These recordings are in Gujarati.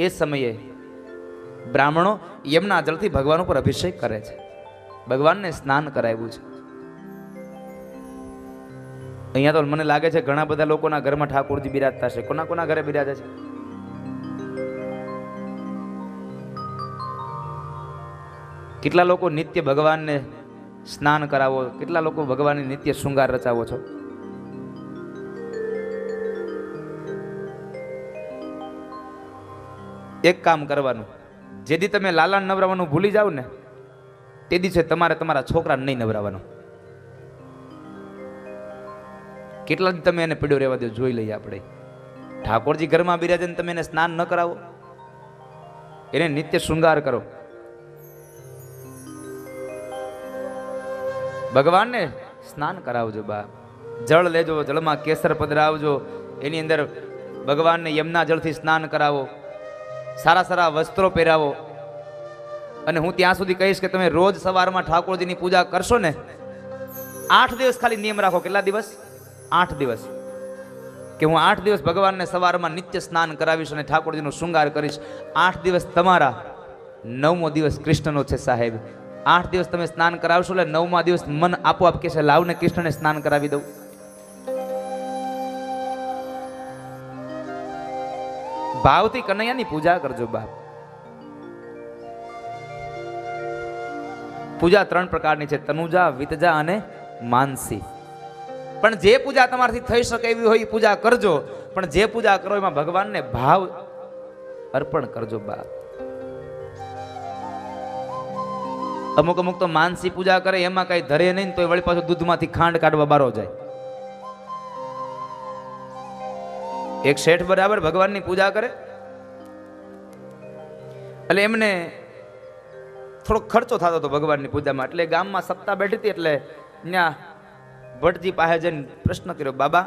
એ સમયે બ્રાહ્મણો યમના જળથી ભગવાન ઉપર અભિષેક કરે છે. ભગવાનને સ્નાન કરાવ્યું છે. અહીંયા તો મને લાગે છે ઘણા બધા લોકોના ઘરમાં ઠાકોરજી બિરાજતા છે કોના કોના ઘરે બિરાજે છે? કેટલા લોકો નિત્ય ભગવાનને સ્નાન કરાવો, કેટલા લોકો ભગવાનની નિત્ય શૃંગાર રચાવો છો? એક કામ કરવાનું. જેથી તમે લાલાને નવરાવાનું ભૂલી જાઓ ને, તે દિવસે તમારે તમારા છોકરાને નહીં નવરાવાનું. કેટલા તમે એને પીડ્યો રહેવા દો જોઈ લઈએ આપણે. ઠાકોરજી ઘરમાં બિરાજે તમે એને સ્નાન ન કરાવો. એને નિત્ય શૃંગાર કરો. ભગવાનને સ્નાન કરાવજો બા. જળ લેજો, જળમાં કેસર પધરાવજો. એની અંદર ભગવાનને યમના જળથી સ્નાન કરાવો. સારા સારા વસ્ત્રો પહેરાવો. અને હું ત્યાં સુધી કહીશ કે તમે રોજ સવારમાં ઠાકોરજીની પૂજા કરશો ને, આઠ દિવસ ખાલી નિયમ રાખો. કેટલા દિવસ? આઠ દિવસ. કે હું આઠ દિવસ ભગવાનને સવારમાં નિત્ય સ્નાન કરાવીશ અને ઠાકોરજીનો શૃંગાર કરીશ. આઠ દિવસ તમારા, નવમો દિવસ કૃષ્ણનો છે સાહેબ. આઠ દિવસ તમે સ્નાન કરાવશો એટલે નવમા દિવસ મન આપોઆપ કહેશે, લાવને કૃષ્ણને સ્નાન કરાવી દઉં. ભાવથી કનૈયાની પૂજા કરજો બાપ. પૂજા ત્રણ પ્રકારની છે, તનુજા, વિતજા અને માનસી. પણ જે પૂજા તમારાથી થઈ શકે એવી હોય એ પૂજા કરજો, પણ જે પૂજા કરો એમાં ભગવાનને ભાવ અર્પણ કરજો બાપ. અમુક અમુક તો માનસી પૂજા કરે, એમાં કઈ ધરે નહીં તો વળી પાછું દૂધમાંથી ખાંડ કાઢવા બારો જાય. એક શેઠ બરાબર ભગવાનની પૂજા કરે. એટલે એમને થોડોક ખર્ચો થતો હતો ભગવાનની પૂજામાં. એટલે ગામમાં સપ્તાહ બેઠી હતી એટલે ત્યાં ભટ્ટજી પાસે જઈને પ્રશ્ન કર્યો, બાબા,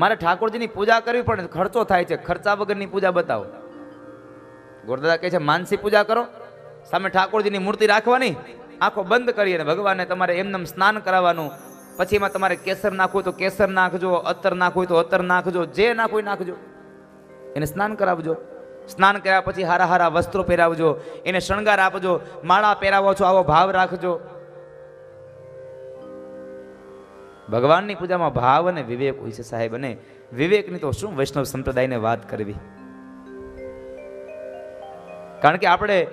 મારે ઠાકોરજીની પૂજા કરવી પણ ખર્ચો થાય છે, ખર્ચા વગરની પૂજા બતાવો. ગોરદાદા કહે છે, માનસી પૂજા કરો, સામે ઠાકોરજીની મૂર્તિ રાખવાની, આંખો બંધ કરી અને ભગવાનને તમારે એમનેમ સ્નાન કરાવવાનું પછી એમાં તમારે કેસર નાખવું તો કેસર નાખજો અત્તર નાખવું હોય તો અત્તર નાખજો, જે નાખવું હોય નાખજો. એને સ્નાન કરાવજો. સ્નાન કર્યા પછી હારા હારા વસ્ત્રો પહેરાવજો. એને શણગાર આપજો. માળા પહેરાવો છો, આવો ભાવ રાખજો. ભગવાનની પૂજામાં ભાવ અને વિવેક હોય છે સાહેબ. અને વિવેકની તો શું વૈષ્ણવ સંપ્રદાયને વાત કરવી? કારણ કે આપણે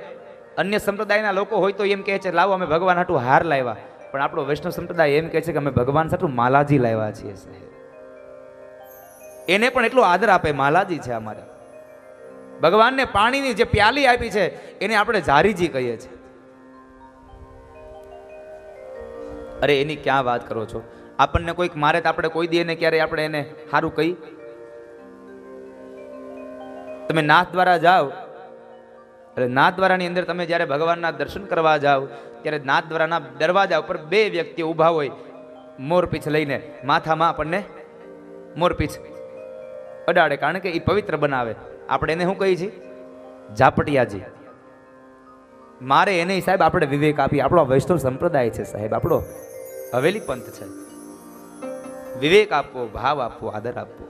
અન્ય સંપ્રદાયના લોકો હોય તો એમ કહે છે, લાવો, અમે ભગવાન હાટું હાર લાવ્યા. પણ આપણો વૈષ્ણવ સંપ્રદાય એમ કહે છે કે અમે ભગવાન સાટું માલાજી લાવ્યા છીએ, સાહેબ. એને પણ એટલો આદર આપે, માલાજી છે અમારે. ભગવાનને પાણીની જે પ્યાલી આપી છે, એને આપણે ઝારીજી કહીએ છીએ. અરે, એની ક્યાં વાત કરો છો? આપણને કોઈક મારે તો આપણે કોઈ દઈએ ને ક્યારે આપણે એને સારું કહી? તમે નાથ દ્વારા જાઓ એટલે નાથ દ્વારાની અંદર તમે જ્યારે ભગવાનના દર્શન કરવા જાઓ, ત્યારે નાથ દ્વારાના દરવાજા ઉપર બે વ્યક્તિ ઊભા હોય, મોરપીછ લઈને માથામાં આપણને મોરપીછ અડાડે. કારણ કે એ પવિત્ર બનાવે. આપણે એને શું કહીએ છીએ? ઝાપટિયાજી. મારે એને સાહેબ આપણે વિવેક આપી આપણો વૈષ્ણવ સંપ્રદાય છે સાહેબ. આપણો હવેલી પંથ છે. વિવેક આપવો, ભાવ આપવો, આદર આપવો.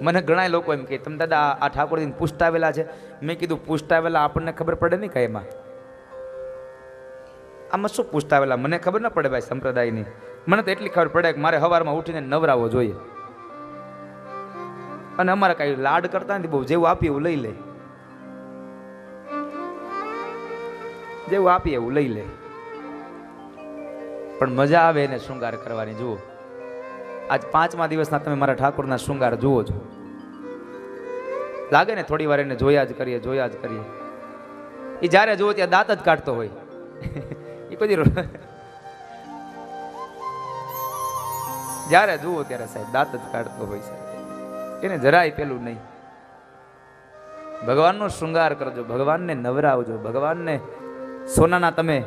મને ઘણા લોકો એમ કે, તમે દાદા, આ ઠાકોરજીને પૂછતાવેલા છે. મેં કીધું, પૂછતાવેલા આપણને ખબર પડે નહીં કાંઈ એમાં? આમાં શું પૂછતાવેલા? મને ખબર ન પડે ભાઈ સંપ્રદાયની. મને તો એટલી ખબર પડે કે મારે સવારમાં ઉઠીને નવરાવો જોઈએ. અને અમારે કઈ લાડ કરતા નથી, બહુ જેવું આપીએ એવું લઈ લે. જેવું આપીએ એવું લઈ લે. પણ મજા આવે એને શૃંગાર કરવાની, જુઓ. આજ પાંચમા દિવસના તમે મારા ઠાકોરના શૃંગાર જુઓ છો. લાગે ને થોડી વાર એને જોયા જ કરીએ, જોયા જ કરીએ. એ જ્યારે જુઓ ત્યાં દાંત જ કાઢતો હોય. એ પછી જ્યારે જુઓ ત્યારે સાહેબ દાંત જ કાઢતો હોય સાહેબ. એને જરાય પેલું નહીં. ભગવાનનો શૃંગાર કરજો, ભગવાનને નવરાવજો, ભગવાનને સોનાના તમે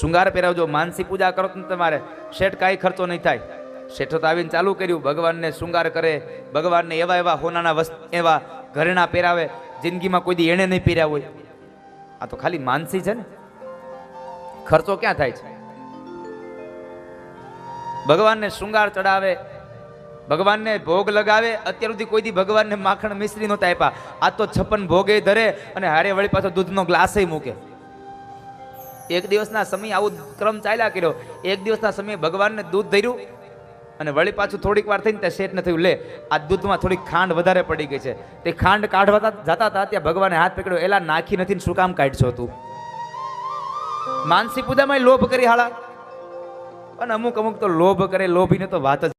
શૃંગાર પહેરાવજો, માનસી પૂજા કરો તો તમારે શેઠ કાંઈ ખર્ચો નહીં થાય. શેઠો તો આવીને ચાલુ કર્યું. ભગવાનને શૃંગાર કરે. ભગવાનને એવા એવા હોનાના વસ્ત, એવા ઘરેણા પહેરાવે, જિંદગીમાં કોઈ દી એણે નહીં પહેર્યા હોય. આ તો ખાલી માનસી છે ને. ખર્ચો ક્યાં થાય છે? ભગવાનને શૃંગાર ચડાવે. ભગવાનને ભોગ લગાવે. અત્યાર સુધી કોઈ દી ભગવાનને માખણ મિશ્રી નહોતા આપ્યા. આ તો છપ્પન ભોગે ધરે અને હારે વળી પાછો દૂધનો ગ્લાસે મૂકે. એક દિવસના સમય આવું ક્રમ ચાલ્યા કર્યો. એક દિવસના સમયે ભગવાનને દૂધ ધર્યું. અને વળી પાછું થોડીક વાર થઈને ત્યાં શેઠને થયું, લે, આ દૂધમાં થોડીક ખાંડ વધારે પડી ગઈ છે. તે ખાંડ કાઢવા જતા હતા ત્યાં ભગવાને હાથ પકડ્યો, એલા, નાખી નથી શું કામ કાઢશો તું? માનસી પૂજામાં લોભ કરી હાળા અને અમુક અમુક તો લોભ કરે, લોભીને તો વાત જ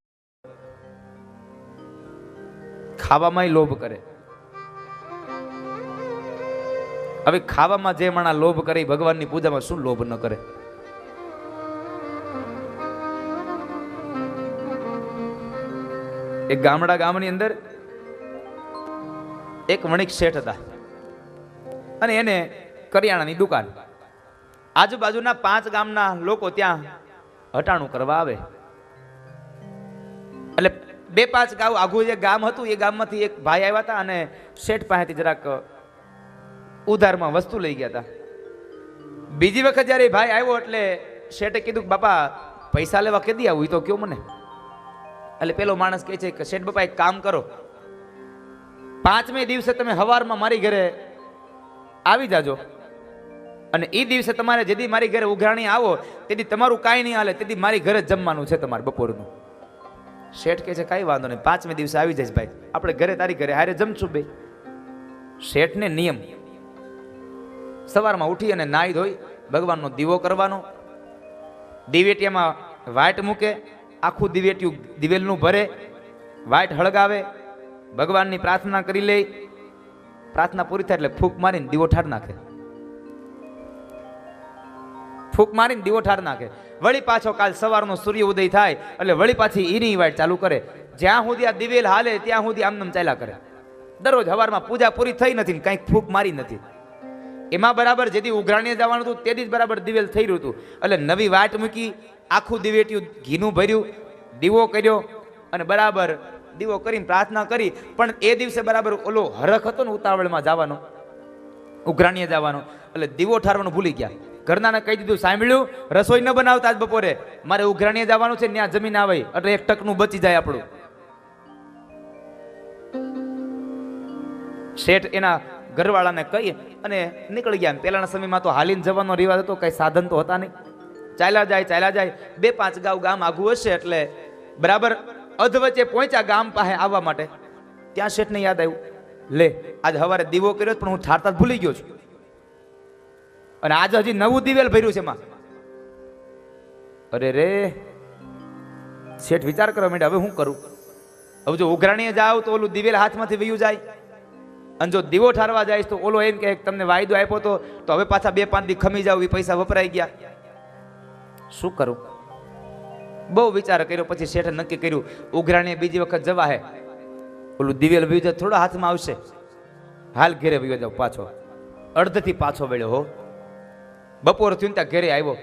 ખાવામાં લોભ કરે. હવે ખાવામાં જે માણા લોભ કરે ભગવાનની પૂજામાં શું લોભ ન કરે? એક ગામડા ગામની અંદર એક વણિક શેઠ હતા. અને એને કરિયાણાની દુકાન. આજુબાજુના પાંચ ગામના લોકો ત્યાં હટાણું કરવા આવે. એટલે બે પાંચ ગામ આઘું જે ગામ હતું, એ ગામમાંથી એક ભાઈ આવ્યા હતા અને શેઠ પાસેથી જરાક ઉધારમાં વસ્તુ લઈ ગયા હતા. બીજી વખત જ્યારે ભાઈ આવ્યો એટલે શેઠે કીધું, બાપા, પૈસા લેવા કેદી આવું? એ તો કયો મને. એટલે પેલો માણસ કહે છે કે, શેઠ બાપા, એક કામ કરો. પાંચમે દિવસે તમે હવારમાં મારી ઘરે આવી જાજો. અને એ દિવસે તમારે જેદી મારી ઘરે ઉઘરાણી આવો તેથી તમારું કાંઈ નહીં હાલે તેથી મારી ઘરે જમવાનું છે તમારે બપોરનું. શેઠ કહે છે, કાંઈ વાંધો નહીં, પાંચમે દિવસે આવી જઈશ ભાઈ. આપણે ઘરે, તારી ઘરે, હારે જમશું બે. શેઠને નિયમ. સવારમાં ઉઠી અને નાહી ધોઈ, ભગવાનનો દીવો કરવાનો. દિવેટિયામાં વાટ મૂકે આખું દિવેટિયું દિવેલનું ભરે, વાઇટ હળગાવે, ભગવાનની પ્રાર્થના કરી લે. પ્રાર્થના પૂરી થાય એટલે ફૂંક મારીને દીવો ઠાર નાખે. ફૂંક મારીને દીવો ઠાર નાખે. વળી પાછો કાલ સવારનો સૂર્ય ઉદય થાય એટલે વળી પાછી ઈની વાટ ચાલુ કરે. જ્યાં સુધી આ દિવેલ હાલે, ત્યાં સુધી આમનામ ચાલ્યા કરે. દરરોજ હવારમાં પૂજા પૂરી થઈ નથી ને કંઈક ફૂંક મારી નથી. એમાં બરાબર જેથી ઉઘરાણીએ જવાનું હતું, તેથી જ બરાબર દિવેલ થઈ રહ્યું હતું. એટલે નવી વાટ મૂકી આખું દિવેટિયું ઘીનું ભર્યું, દીવો કર્યો અને બરાબર દીવો કરીને પ્રાર્થના કરી. પણ એ દિવસે બરાબર ઓલો હરખ હતો ને ઉતાવળમાં જવાનો, ઉઘરાણીએ જવાનો, એટલે દીવો ઠારવાનું ભૂલી ગયા. ઘરનાને કહી દીધું, સાંભળ્યું, રસોઈ ન બનાવતા જ બપોરે. મારે ઉઘરાણીએ જવાનું છે ત્યાં જમીન આવે. એટલે એક ટકનું બચી જાય આપણું. શેઠ એના ઘરવાળાને કહી અને નીકળી ગયા. પહેલાના સમયમાં તો હાલીને જવાનો રિવાજ હતો, કઈ સાધન તો હતા નહીં. ચાલ્યા જાય ચાલ્યા જાય. બે પાંચ ગાઉ ગામ આઘું હશે એટલે બરાબર અધ વચ્ચે પહોંચ્યા ગામ પાસે આવવા માટે. ત્યાં શેઠને યાદ આવ્યું. લે, આજ સવારે દીવો કર્યો પણ હું ઠારતા ભૂલી ગયો છું. અને આજે હજી નવું દિવેલ ભર્યું છે એમાં. અરે રે, શેઠ વિચાર કરવા માંડે હવે હું કરું? હવે જો ઉઘરાણીએ જાવ તો ઓલું દિવેલ હાથમાંથી વયું જાય. અને જો દીવો ઠારવા જાય તો ઓલો એમ કે તમને વાયદો આપ્યો તો હવે પાછા બે પાંચ દી ખમી જાવ એ પૈસા વપરાઈ ગયા. શું કરું? બહુ વિચાર કર્યો, પછી શેઠે નક્કી કર્યું, ઉઘરાણીએ બીજી વખત જવા હે. ઓલું દિવેલ વયું થોડા હાથમાં આવશે. હાલ ઘેરે વયો પાછો. અડધથી પાછો વળ્યો હો. બપોર થયું ત્યાં ઘેરે આવ્યો.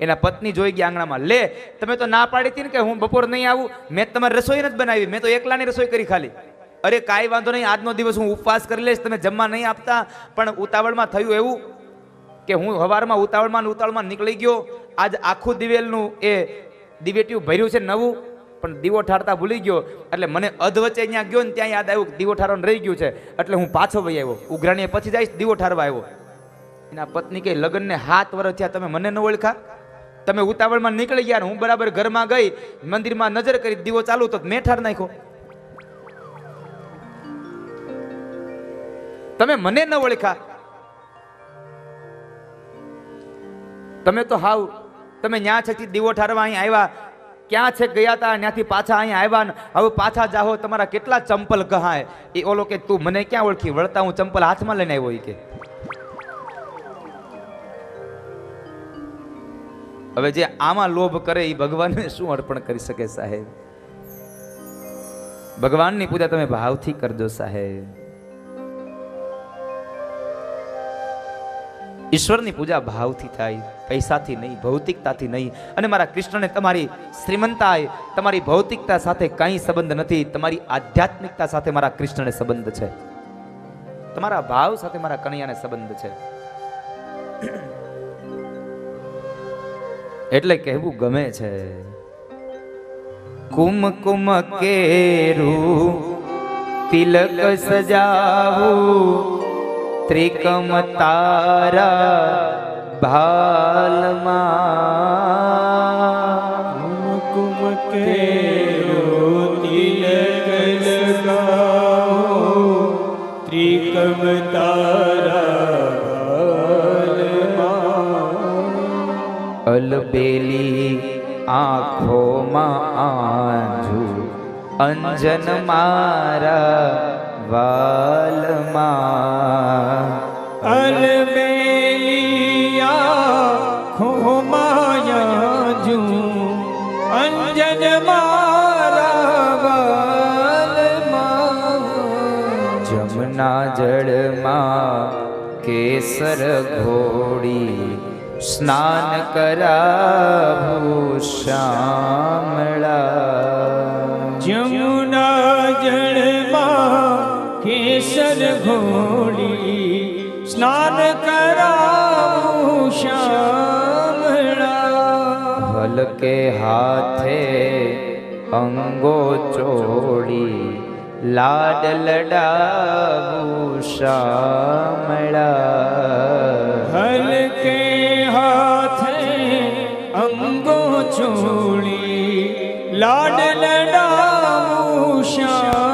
એના પત્ની જોઈ ગયા આંગણામાં, લે, તમે તો ના પાડી હતી ને કે હું બપોર નહીં આવું? મેં તમારી રસોઈ નથી બનાવી, મેં તો એકલાની રસોઈ કરી ખાલી. અરે, કાંઈ વાંધો નહીં, આજનો દિવસ હું ઉપવાસ કરી લઈશ, તમે જમવા નહીં આપતા, પણ ઉતાવળમાં થયું એવું? કે હું હવારમાં ઉતાવળમાં ઉતાવળમાં નીકળી ગયો. આજ આખું દિવેલનું એ દિવેટિયું ભર્યું છે નવું, પણ દીવો ઠારતા ભૂલી ગયો. એટલે મને અધવચ્ચે અહીંયા ગયો ને ત્યાં યાદ આવ્યું દીવો ઠારવાનું રહી ગયું છે. એટલે હું પાછો વહી આવ્યો. ઉઘરાણીએ પછી જઈશ, દીવો ઠારવા આવ્યો. એના પત્ની કે, લગ્નને હાથ વર્ષ થયા, તમે મને ન ઓળખા? તમે ઉતાવળમાં નીકળી ગયા હું બરાબર ઘરમાં ગઈ, મંદિરમાં નજર કરી દીવો ચાલુ તો મેં ઠાર નાખ્યો. તમે મને ન ઓળખા? તમે તો હાવ, તમે ન્યા છે દીવો ઠારવા અહીં આવ્યા? ક્યાં છે ગયા હતા ત્યાંથી પાછા અહીંયા આવ્યા ને? હવે પાછા જાઓ તમારા કેટલા ચંપલ કહાય એ ઓલો કે તું મને ક્યાં ઓળખી? વળતા હું ચંપલ હાથમાં લઈને આવ્યો કે. હવે જે આમાં લોભ કરે એ ભગવાનને શું અર્પણ કરી શકે સાહેબ? ભગવાનની પૂજા તમે ભાવથી કરજો સાહેબ. ઈશ્વરની પૂજા ભાવથી થાય, પૈસાથી નહીં, ભૌતિકતાથી નહીં. અને મારા કૃષ્ણને તમારી શ્રીમંતાએ તમારી ભૌતિકતા સાથે કંઈ સંબંધ નથી, તમારી આધ્યાત્મિકતા સાથે મારા કૃષ્ણને સંબંધ છે. તમારા ભાવ સાથે મારા કનૈયાને સંબંધ છે. એટલે કહેવું ગમે છે, કુમ કુમ કેરું, તિલક સજાવું ત્રિકમ તારા ભાલમાં કુમ કેરો તિલક લગાવો ત્રિકમ તારા અલબેલી આંખોમાં આંજુ અંજન મારા વાલમાં અલબેલિયા ખોમાયા જુ અંજન જમના જળમાં કેસર ઘોડી સ્નાન કરાવું શ્યામળા જમુના જળમાં કેસર ઘોડી સ્નાન કરાવું શ્યામળા. હલકે હાથે અંગો ચોડી લાડ લડાવું શ્યામળા. હલકે હાથે અંગો છોડી લાડ લડાવું શ્યામ